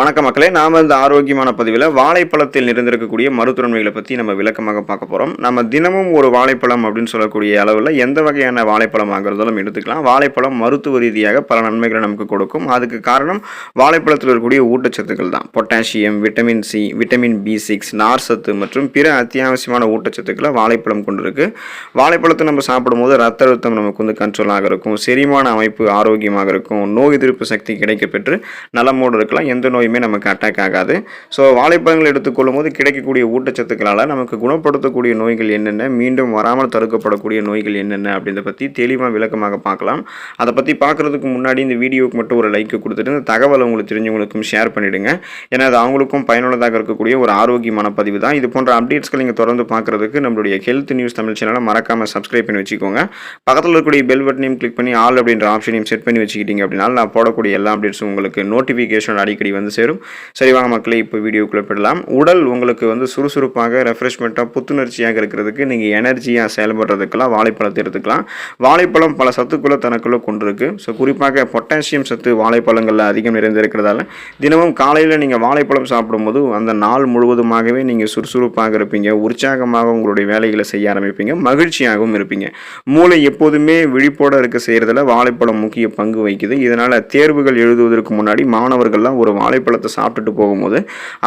வணக்கம் மக்களே நாம் இந்த ஆரோக்கியமான பதிவில் வாழைப்பழத்தில் நிறைந்திருக்கக்கூடிய மருத்துவன்மைகளை பற்றி நம்ம விளக்கமாக பார்க்க போகிறோம் நம்ம தினமும் ஒரு வாழைப்பழம் அப்படின்னு சொல்லக்கூடிய அளவில் எந்த வகையான வாழைப்பழம் இருந்தாலும் எடுத்துக்கலாம். வாழைப்பழம் மருத்துவ ரீதியாக பல நன்மைகளை நமக்கு கொடுக்கும். அதுக்கு காரணம் வாழைப்பழத்தில் இருக்கக்கூடிய ஊட்டச்சத்துக்கள் தான். Potassium vitamin C vitamin B six நார் சத்து மற்றும் பிற அத்தியாவசியமான ஊட்டச்சத்துக்களை வாழைப்பழம் கொண்டிருக்கு. வாழைப்பழத்தை நம்ம சாப்பிடும்போது ரத்த அழுத்தம் நமக்கு வந்து கண்ட்ரோலாக இருக்கும். செரிமான அமைப்பு ஆரோக்கியமாக இருக்கும். நோய் எதிர்ப்பு சக்தி கிடைக்கப்பெற்று நலமோடு இருக்கலாம். எந்த நோய் நோயுமே நமக்கு அட்டாக் ஆகாது. ஸோ வாழைப்பழங்கள் எடுத்துக்கொள்ளும் போது கிடைக்கக்கூடிய ஊட்டச்சத்துக்களால் நமக்கு குணப்படுத்தக்கூடிய நோய்கள் என்னென்ன மீண்டும் வராமல் தடுக்கப்படக்கூடிய நோய்கள் என்னென்ன அப்படின்றத பற்றி தெளிவாக விளக்கமாக பார்க்கலாம். அதை பற்றி பார்க்குறதுக்கு முன்னாடி இந்த வீடியோவுக்கு மட்டும் ஒரு லைக் கொடுத்துட்டு இந்த தகவலை உங்களுக்கு தெரிஞ்சவங்களுக்கும் ஷேர் பண்ணிவிடுங்க ஏன்னா அது அவங்களுக்கும் பயனுள்ளதாக இருக்கக்கூடிய ஒரு ஆரோக்கியமான பதிவு தான். இது போன்ற அப்டேட்ஸ்கள் நீங்கள் தொடர்ந்து பார்க்குறதுக்கு நம்மளுடைய ஹெல்த் நியூஸ் தமிழ் சேனலை மறக்காமல் சப்ஸ்கிரைப் பண்ணி வச்சுக்கோங்க. பக்கத்தில் இருக்கக்கூடிய பெல் பட்டனையும் கிளிக் பண்ணி ஆல் அப்படின்ற ஆப்ஷனையும் செட் பண்ணி வச்சுக்கிட்டீங்க அப்படின்னா நான் போடக்கூடிய எல்லா அப்டேட்ஸும் உங்களுக்கு நோட்டிஃபிகேஷன் அடிக்கடி வந்து சேரும். சரி வாங்க மக்களே இப்போ வீடியோக்குள்ளே போயிடலாம். உடல் உங்களுக்கு வந்து சுறுசுறுப்பாக ரெஃப்ரெஷ்மெண்ட்டாக புத்துணர்ச்சியாக இருக்கிறதுக்கு நீங்கள் எனர்ஜியாக செயல்படுறதுக்கெல்லாம் வாழைப்பழத்தை எடுத்துக்கலாம் வாழைப்பழம் பல சத்துக்களை தனக்குள்ளே கொண்டிருக்கு. ஸோ குறிப்பாக பொட்டாசியம் சத்து வாழைப்பழங்களில் அதிகம் நிறைந்திருக்கிறதால தினமும் காலையில் நீங்கள் வாழைப்பழம் சாப்பிடும்போது அந்த நாள் முழுவதுமாகவே நீங்கள் சுறுசுறுப்பாக இருப்பீங்க. உற்சாகமாக உங்களுடைய வேலைகளை செய்ய ஆரம்பிப்பீங்க. மகிழ்ச்சியாகவும் இருப்பீங்க. மூளை எப்போதுமே விழிப்போட இருக்க செய்கிறதுல வாழைப்பழம் முக்கிய பங்கு வகிக்குது. இதனால் தேர்வுகள் எழுதுவதற்கு முன்னாடி மாணவர்கள்லாம் ஒரு வாழைப்பழத்தை சாப்பிட்டுட்டு போகும்போது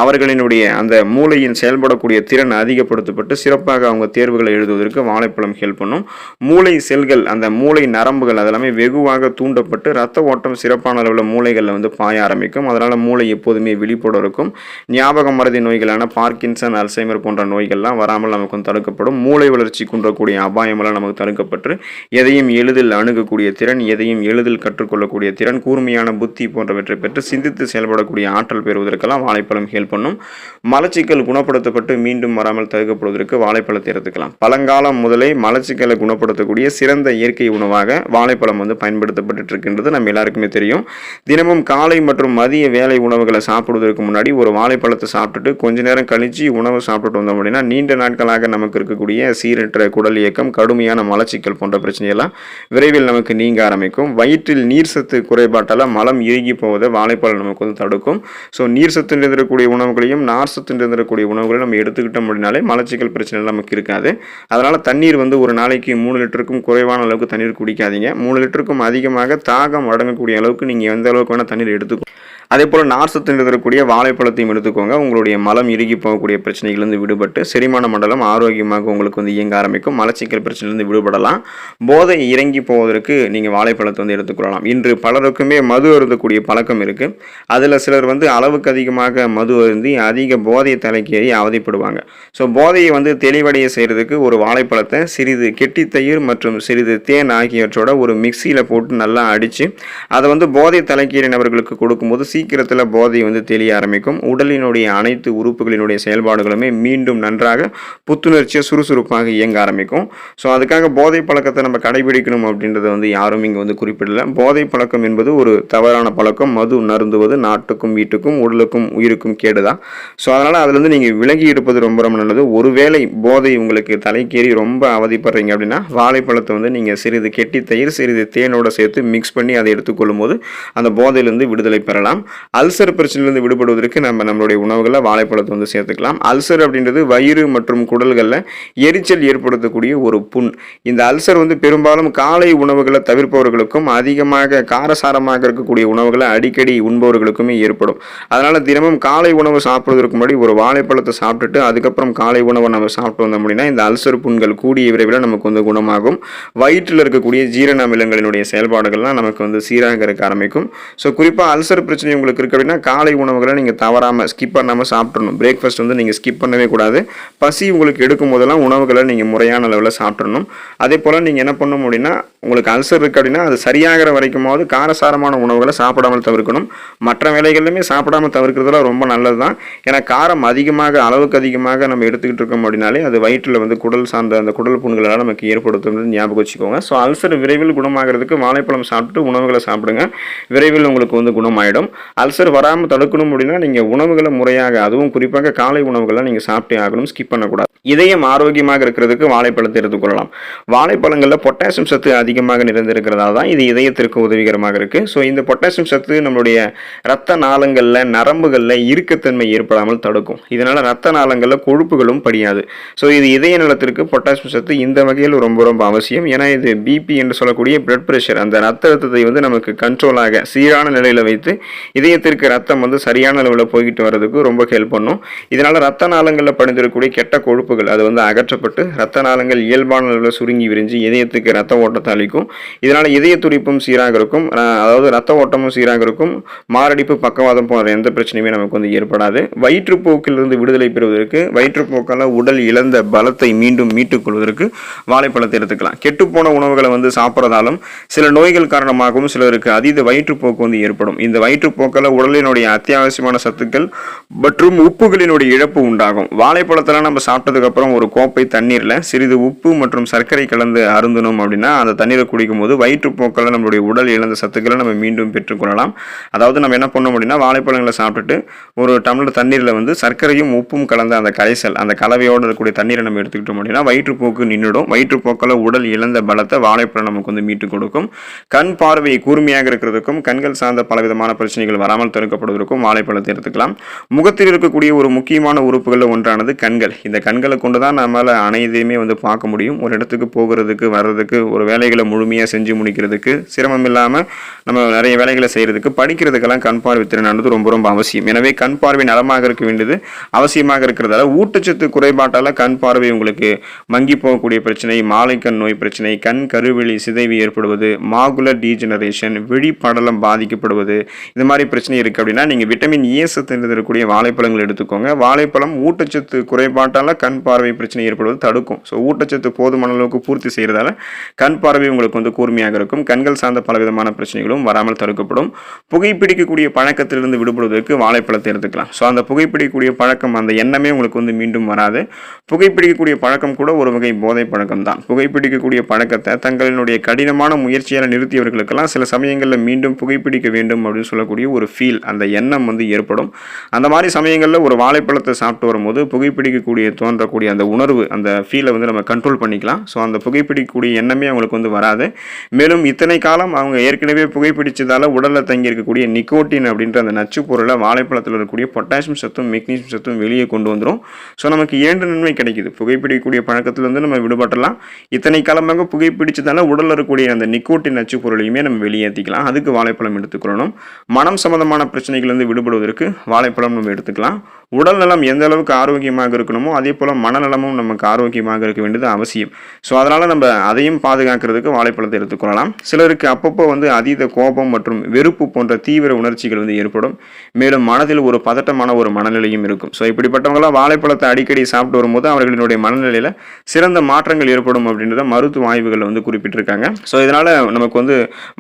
அவர்களினுடைய அந்த மூளையின் செயல்படக்கூடிய திறன் அதிகப்படுத்தப்பட்டு சிறப்பாக அவங்க தேர்வுகளை எழுதுவதற்கு வாழைப்பழம் ஹெல்ப் பண்ணும். மூளை செல்கள் அந்த மூளை நரம்புகள் அதெல்லாமே வெகுவாக தூண்டப்பட்டு ரத்த ஓட்டம் சிறப்பான அளவில் மூளைகளில் வந்து பாய ஆரம்பிக்கும். அதனால் மூளை எப்போதுமே விழிப்போடு இருக்கும். ஞாபக மருதி நோய்களான பார்க்கின்சன் அல்சைமர் போன்ற நோய்கள்லாம் வராமல் நமக்கு தடுக்கப்படும். மூளை வளர்ச்சி குன்றக்கூடிய அபாயமெல்லாம் நமக்கு தடுக்கப்பட்டு எதையும் எளிதில் அணுகக்கூடிய திறன் எதையும் எளிதில் கற்றுக்கொள்ளக்கூடிய திறன் கூர்மையான புத்தி போன்றவற்றை பெற்று சிந்தித்து செயல்படக்கூடிய ஆற்றல் பெறுவதற்கெல்லாம் வாழைப்பழம் ஹெல்ப் பண்ணும். மலச்சிக்கல் குணப்படுத்தப்பட்டு மீண்டும் வராமல் தடுக்கப்படுவதற்கு வாழைப்பழத்தை எடுத்துக்கலாம். பழங்காலம் முதலே மலச்சிக்கலை குணப்படுத்தக்கூடிய சிறந்த இயற்கை உணவாக வாழைப்பழம் வந்து பயன்படுத்தப்பட்டு இருக்கின்றது நம்ம எல்லாருக்குமே தெரியும். தினமும் காலை மற்றும் மதிய வேலை உணவுகளை சாப்பிடுவதற்கு முன்னாடி ஒரு வாழைப்பழத்தை சாப்பிட்டுட்டு கொஞ்ச நேரம் கழிச்சு உணவு சாப்பிட்டுட்டு வந்தோம் அப்படின்னா நீண்ட நாட்களாக நமக்கு இருக்கக்கூடிய சீரற்ற குடல் இயக்கம் கடுமையான மலச்சிக்கல் போன்ற பிரச்சனையெல்லாம் விரைவில் நமக்கு நீங்க ஆரம்பிக்கும். வயிற்றில் நீர் சத்து குறைபாட்டால் மலம் இறுகி போவதை வாழைப்பழம் நமக்கு வந்து தடுக்கும். ஸோ நீர் சத்து நிறைந்திருக்கக்கூடிய உணவுகளையும் நார் சத்து நிறைந்திருக்கக்கூடிய உணவுகளையும் நம்ம எடுத்துக்கிட்டோம் அப்படின்னாலே மலச்சிக்கல் பிரச்சனை நமக்கு இருக்காது. அதனால் தண்ணீர் வந்து ஒரு நாளைக்கு மூணு லிட்டருக்கும் குறைவான அளவுக்கு தண்ணீர் குடிக்காதீங்க. மூணு லிட்டருக்கும் அதிகமாக தாகம் அடங்கக்கூடிய அளவுக்கு நீங்கள் எந்த அளவுக்கு வேணால் தண்ணீர் எடுத்துக்கோ அதே போல் நார் சத்து இருக்கக்கூடிய வாழைப்பழத்தையும் எடுத்துக்கோங்க. உங்களுடைய மலம் இறுகி போகக்கூடிய பிரச்சனைகளிலிருந்து விடுபட்டு செரிமான மண்டலம் ஆரோக்கியமாக உங்களுக்கு வந்து இயங்க ஆரம்பிக்கும். மலச்சிக்கல் பிரச்சனையிலிருந்து விடுபடலாம். போதை இறங்கி போவதற்கு நீங்கள் வாழைப்பழத்தை வந்து எடுத்துக்கொள்ளலாம். இன்று பலருக்குமே மது அருந்தக்கூடிய பழக்கம் இருக்குது அதில் சிலர் வந்து அளவுக்கு அதிகமாக மது அருந்தி அதிக போதையை தலைக்கேறி அவதிப்படுவாங்க. ஸோ போதையை வந்து தெளிவடைய செய்கிறதுக்கு ஒரு வாழைப்பழத்தை சிறிது கெட்டி தயிர் மற்றும் சிறிது தேன் ஆகியவற்றோட ஒரு மிக்சியில் போட்டு நல்லா அடித்து அதை வந்து போதை தலைக்கீறினவர்களுக்கு கொடுக்கும்போது சீக்கிரத்தில் போதை வந்து தெளிய ஆரம்பிக்கும். உடலினுடைய அனைத்து உறுப்புகளினுடைய செயல்பாடுகளுமே மீண்டும் நன்றாக புத்துணர்ச்சியாக சுறுசுறுப்பாக இயங்க ஆரம்பிக்கும். ஸோ அதுக்காக போதை பழக்கத்தை நம்ம கடைபிடிக்கணும் அப்படின்றத வந்து யாரும் இங்கே வந்து குறிப்பிடல. போதை பழக்கம் என்பது ஒரு தவறான பழக்கம். மது நருந்துவது நாட்டுக்கும் வீட்டுக்கும் உடலுக்கும் உயிருக்கும் கேடுதான். ஸோ அதனால் அதுலேருந்து நீங்கள் விலகி இருப்பது ரொம்ப ரொம்ப நல்லது. ஒருவேளை போதை உங்களுக்கு தலைக்கேறி ரொம்ப அவதிப்படுறீங்க அப்படின்னா வாழைப்பழத்தை வந்து நீங்கள் சிறிது கெட்டி தயிர் சிறிது தேனோட சேர்த்து மிக்ஸ் பண்ணி அதை எடுத்துக்கொள்ளும் போது அந்த போதையிலிருந்து விடுதலை பெறலாம். அல்சர் பிரச்சனையிலிருந்து விடுபடுவதற்கு நம்ம நம்மளுடைய உணவுகளை வாழைப்பழத்தை வந்து சேர்த்துக்கலாம். அல்சர் அப்படின்றது வயிறு மற்றும் குடல்களில் எரிச்சல் ஏற்படுத்தக்கூடிய ஒரு புண். இந்த அல்சர் வந்து பெரும்பாலும் காலை உணவுகளை தவிர்ப்பவர்களுக்கும் அதிகமாக காரசாரமாக இருக்கக்கூடிய உணவுகளை அடிக்கடி உண்பவர்களுக்குமே ஏற்படும். அதனால் தினமும் காலை உணவு சாப்பிடுவதற்கு முன்னாடி ஒரு வாழைப்பழத்தை சாப்பிட்டுட்டு அதுக்கப்புறம் காலை உணவை நம்ம சாப்பிட்டு வந்தோம் அப்படின்னா இந்த அல்சர் புண்கள் கூடிய விரைவில் நமக்கு வந்து குணமாகும். வயிற்றில் இருக்கக்கூடிய ஜீரண அமிலங்களினுடைய செயல்பாடுகள்லாம் நமக்கு வந்து சீராக இருக்க ஆரம்பிக்கும். ஸோ குறிப்பாக அல்சர் பிரச்சனை உங்களுக்கு இருக்குது அப்படின்னா காலை உணவுகளை நீங்கள் தவறாமல் ஸ்கிப் பண்ணாமல் சாப்பிட்றணும் பிரேக்ஃபாஸ்ட் வந்து நீங்கள் ஸ்கிப் பண்ணவே கூடாது. பசி உங்களுக்கு எடுக்கும் போதெல்லாம் உணவுகளை நீங்கள் முறையான அளவில் சாப்பிட்றணும் அதே போல் நீங்கள் என்ன பண்ணணும் அப்படின்னா உங்களுக்கு அல்சர் இருக்குது அப்படின்னா அது சரியாகிற வரைக்குமாவது காரசாரமான உணவுகளை சாப்பிடாமல் தவிர்க்கணும். மற்ற வேலைகளிலுமே சாப்பிடாமல் தவிர்க்கிறதுலாம் ரொம்ப நல்லது தான் ஏன்னா காரம் அதிகமாக அளவுக்கு அதிகமாக நம்ம எடுத்துக்கிட்டு இருக்கோம் அப்படின்னாலே அது வயிற்றில் வந்து குடல் சார்ந்த அந்த குடல் புண்களெல்லாம் நமக்கு ஏற்படுத்தும் ஞாபகம் வச்சுக்கோங்க. ஸோ அல்சர் விரைவில் குணமாகிறதுக்கு வாழைப்பழம் சாப்பிட்டு உணவுகளை சாப்பிடுங்க. விரைவில் உங்களுக்கு வந்து குணமாயிடும். அல்சர் வராமல் தடுக்கணும் அப்படின்னா நீங்கள் உணவுகளை முறையாக அதுவும் குறிப்பாக காலை உணவுகளை நீங்கள் சாப்பிட்டே ஆகணும் ஸ்கிப் பண்ணக்கூடாது. இதயம் ஆரோக்கியமாக இருக்கிறதுக்கு வாழைப்பழத்தை எடுத்துக்கொள்ளலாம் வாழைப்பழங்களில் பொட்டாசியம் சத்து அதிகமாக நிறைந்திருக்கிறதா தான் இது இதயத்திற்கு உதவிகரமாக இருக்குது ஸோ இந்த பொட்டாசியம் சத்து நம்மளுடைய ரத்த நாளங்களில் நரம்புகளில் இறுக்கத்தன்மை ஏற்படாமல் தடுக்கும். இதனால் ரத்த நாளங்களில் கொழுப்புகளும் படியாது. ஸோ இது இதய நலத்திற்கு பொட்டாசியம் சத்து இந்த வகையில் ரொம்ப ரொம்ப அவசியம். ஏன்னா இது பிபி என்று சொல்லக்கூடிய பிளட் ப்ரெஷர் அந்த ரத்த அழுத்தத்தை வந்து நமக்கு கண்ட்ரோலாக சீரான நிலையில் வைத்து இதயத்திற்கு ரத்தம் வந்து சரியான அளவில் போய்கிட்டு வர்றதுக்கு ரொம்ப ஹெல்ப் பண்ணும். இதனால் ரத்த நாளங்களில் படிந்திருக்கக்கூடிய கெட்ட கொழுப்புகள் அது வந்து அகற்றப்பட்டு ரத்த நாளங்கள் இயல்பான அளவில் சுருங்கி விரிஞ்சு இதயத்துக்கு ரத்த ஓட்டத்தை அளிக்கும். இதனால் இதய துடிப்பும் சீராக இருக்கும். அதாவது ரத்த ஓட்டமும் சீராக இருக்கும். மாரடைப்பு பக்கவாதம் போன்ற எந்த பிரச்சனையுமே நமக்கு வந்து ஏற்படாது. வயிற்றுப்போக்கிலிருந்து விடுதலை பெறுவதற்கு வயிற்றுப்போக்கால் உடல் இழந்த பலத்தை மீண்டும் மீட்டுக் கொள்வதற்கு வாழைப்பழத்தை எடுத்துக்கலாம். கெட்டுப்போன உணவுகளை வந்து சாப்பிட்றதாலும் சில நோய்கள் காரணமாகவும் சிலருக்கு அதீத வயிற்றுப்போக்கு வந்து ஏற்படும். இந்த போக்கில் உடலினுடைய அத்தியாவசியமான சத்துக்கள் மற்றும் உப்புகளினுடைய இழப்பு உண்டாகும். வாழைப்பழத்தெல்லாம் நம்ம சாப்பிட்டதுக்கப்புறம் ஒரு கோப்பை தண்ணீரில் சிறிது உப்பு மற்றும் சர்க்கரை கலந்து அருந்தணும் அப்படின்னா அந்த தண்ணீரை குடிக்கும் போது வயிற்றுப்போக்கில் நம்மளுடைய உடல் இழந்த சத்துக்களை நம்ம மீண்டும் பெற்றுக்கொள்ளலாம் அதாவது நம்ம என்ன பண்ணோம் அப்படின்னா வாழைப்பழங்களை சாப்பிட்டுட்டு ஒரு டம்ளர் தண்ணீரில் வந்து சர்க்கரையும் உப்பும் கலந்த அந்த கரைசல் அந்த கலவையோடு இருக்கக்கூடிய தண்ணீரை நம்ம எடுத்துக்கிட்டோம் அப்படின்னா வயிற்றுப்போக்கு நின்றுடும் வயிற்றுப்போக்கில் உடல் இழந்த பலத்தை வாழைப்பழம் நமக்கு வந்து மீட்டு கொடுக்கும். கண் பார்வை கூர்மையாக இருக்கிறதுக்கும் கண்கள் சார்ந்த பலவிதமான பிரச்சனைகள் நோய்கள் வராமல் தடுக்கப்படுவதற்கும் வாழைப்பழத்தை எடுத்துக்கலாம் முகத்தில் இருக்கக்கூடிய ஒரு முக்கியமான உறுப்புகளில் ஒன்றானது கண்கள். இந்த கண்களை கொண்டு தான் நம்மளால் அனைத்தையுமே வந்து பார்க்க முடியும். ஒரு இடத்துக்கு போகிறதுக்கு வர்றதுக்கு ஒரு வேலைகளை முழுமையாக செஞ்சு முடிக்கிறதுக்கு சிரமம் இல்லாமல் நம்ம நிறைய வேலைகளை செய்கிறதுக்கு படிக்கிறதுக்கெல்லாம் கண் பார்வை திறனானது ரொம்ப ரொம்ப அவசியம். எனவே கண் பார்வை நலமாக இருக்க வேண்டியது அவசியமாக இருக்கிறதால ஊட்டச்சத்து குறைபாட்டால் கண் பார்வை உங்களுக்கு மங்கி போகக்கூடிய பிரச்சனை மாலைக்கண் நோய் பிரச்சனை கண் கருவெளி சிதைவு ஏற்படுவது மாகுலர் டீஜெனரேஷன் விழிப்படலம் பாதிக்கப்படுவது இந்த மாதிரி மாதிரி பிரச்சனை இருக்குது அப்படின்னா நீங்கள் விட்டமின் ஏ சத்து இருக்கக்கூடிய வாழைப்பழங்கள் எடுத்துக்கோங்க. வாழைப்பழம் ஊட்டச்சத்து குறைபாட்டால் கண் பார்வை பிரச்சனை ஏற்படுவது தடுக்கும். ஸோ ஊட்டச்சத்து போதுமான அளவுக்கு பூர்த்தி செய்கிறதால கண் பார்வை உங்களுக்கு வந்து கூர்மையாக இருக்கும். கண்கள் சார்ந்த பலவிதமான பிரச்சனைகளும் வராமல் தடுக்கப்படும். புகைப்பிடிக்கக்கூடிய பழக்கத்திலிருந்து விடுபடுவதற்கு வாழைப்பழத்தை எடுத்துக்கலாம். ஸோ அந்த புகைப்பிடிக்கக்கூடிய பழக்கம் அந்த எண்ணமே உங்களுக்கு வந்து மீண்டும் வராது. புகைப்பிடிக்கக்கூடிய பழக்கம் கூட ஒரு வகை போதை பழக்கம் தான். புகைப்பிடிக்கக்கூடிய பழக்கத்தை தங்களினுடைய கடினமான முயற்சியால் நிறுத்தியவர்களுக்கெல்லாம் சில சமயங்களில் மீண்டும் புகைப்பிடிக்க வேண்டும் அப்படின்னு சொல்லக்கூடிய ஒரு ஃபீல் அந்த எண்ணம் வந்து ஏற்படும். அந்த மாதிரி சமயங்களில் ஒரு வாழைப்பழத்தை சாப்பிட்டு வரும்போது புகைப்பிடிக்கக்கூடிய தோன்றக்கூடிய அந்த உணர்வு அந்த ஃபீலை வந்து நம்ம கண்ட்ரோல் பண்ணிக்கலாம். ஸோ அந்த புகைப்பிடிக்கக்கூடிய எண்ணமே அவங்களுக்கு வந்து வராது. மேலும் இத்தனை காலம் அவங்க ஏற்கனவே புகைப்பிடிச்சதால் உடலில் தங்கி இருக்கக்கூடிய நிக்கோட்டின் அப்படின்ற அந்த நச்சு பொருளை வாழைப்பழத்தில் இருக்கக்கூடிய பொட்டாசியம் சத்தும் மெக்னீசியம் சத்தும் வெளியே கொண்டு வந்துடும் ஸோ நமக்கு இரண்டு நன்மை கிடைக்குது. புகைப்பிடிக்கக்கூடிய பழக்கத்திலிருந்து நம்ம விடுபட்டலாம் இத்தனை காலமாக புகைப்பிடிச்சதால் உடலில் இருக்கக்கூடிய அந்த நிக்கோட்டின் நச்சு பொருளையுமே நம்ம வெளியேற்றிக்கலாம் அதுக்கு வாழைப்பழம் எடுத்துக்கொள்ளணும். மனம் சம்பந்தமான பிரச்சனைகள்லேருந்து விடுபடுவதற்கு வாழைப்பழம் நம்ம எடுத்துக்கலாம். உடல் நலம் எந்த அளவுக்கு ஆரோக்கியமாக இருக்கணுமோ அதே போல் மனநலமும் நமக்கு ஆரோக்கியமாக இருக்க வேண்டியது அவசியம். ஸோ அதனால் நம்ம அதையும் பாதுகாக்கிறதுக்கு வாழைப்பழத்தை எடுத்துக்கொள்ளலாம் சிலருக்கு அப்பப்போ வந்து அதீத கோபம் மற்றும் வெறுப்பு போன்ற தீவிர உணர்ச்சிகள் வந்து ஏற்படும். மேலும் மனதில் ஒரு பதட்டமான ஒரு மனநிலையும் இருக்கும். ஸோ இப்படிப்பட்டவங்களாம் வாழைப்பழத்தை அடிக்கடி சாப்பிட்டு வரும்போது அவர்களினுடைய மனநிலையில் சிறந்த மாற்றங்கள் ஏற்படும் அப்படின்றத மருத்துவ ஆய்வுகளில் வந்து குறிப்பிட்டிருக்காங்க. ஸோ இதனால் நமக்கு வந்து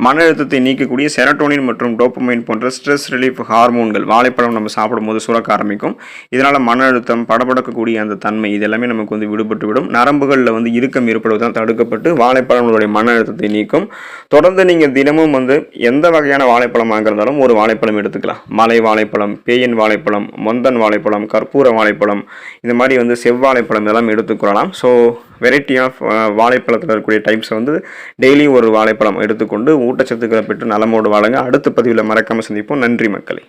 மன அழுத்தத்தை நீக்கக்கூடிய செரட்டோனின் மற்றும் டோப்பமைன் போன்ற ஸ்ட்ரெஸ் ரிலீஃப் ஹார்மோன்கள் வாழைப்பழம் நம்ம சாப்பிடும்போது சுரக்க ஆரம்பிக்கும். இதனால் மன அழுத்தம் படபடக்கக்கூடிய அந்த தன்மை இது எல்லாமே நமக்கு வந்து விடுபட்டு விடும். நரம்புகளில் வந்து இறுக்கம் ஏற்படுவதால் தடுக்கப்பட்டு வாழைப்பழங்களுடைய மன அழுத்தத்தை நீக்கும். தொடர்ந்து நீங்கள் தினமும் வந்து எந்த வகையான வாழைப்பழமாக இருந்தாலும் ஒரு வாழைப்பழம் எடுத்துக்கலாம். மலை வாழைப்பழம் பேயன் வாழைப்பழம் மொந்தன் வாழைப்பழம் கற்பூர வாழைப்பழம் இந்த மாதிரி வந்து செவ்வாழைப்பழம் இதெல்லாம் எடுத்துக்கொள்ளலாம். ஸோ வெரைட்டி ஆஃப் uh, வாழைப்பழத்தில் இருக்கக்கூடிய டைப்ஸை வந்து டெய்லியும் ஒரு வாழைப்பழம் எடுத்துக்கொண்டு ஊட்டச்சத்துக்களை பெற்று நலமோடு வாழுங்க. அடுத்த பதிவில் மறக்காமல் சந்திப்போம். நன்றி மக்களை.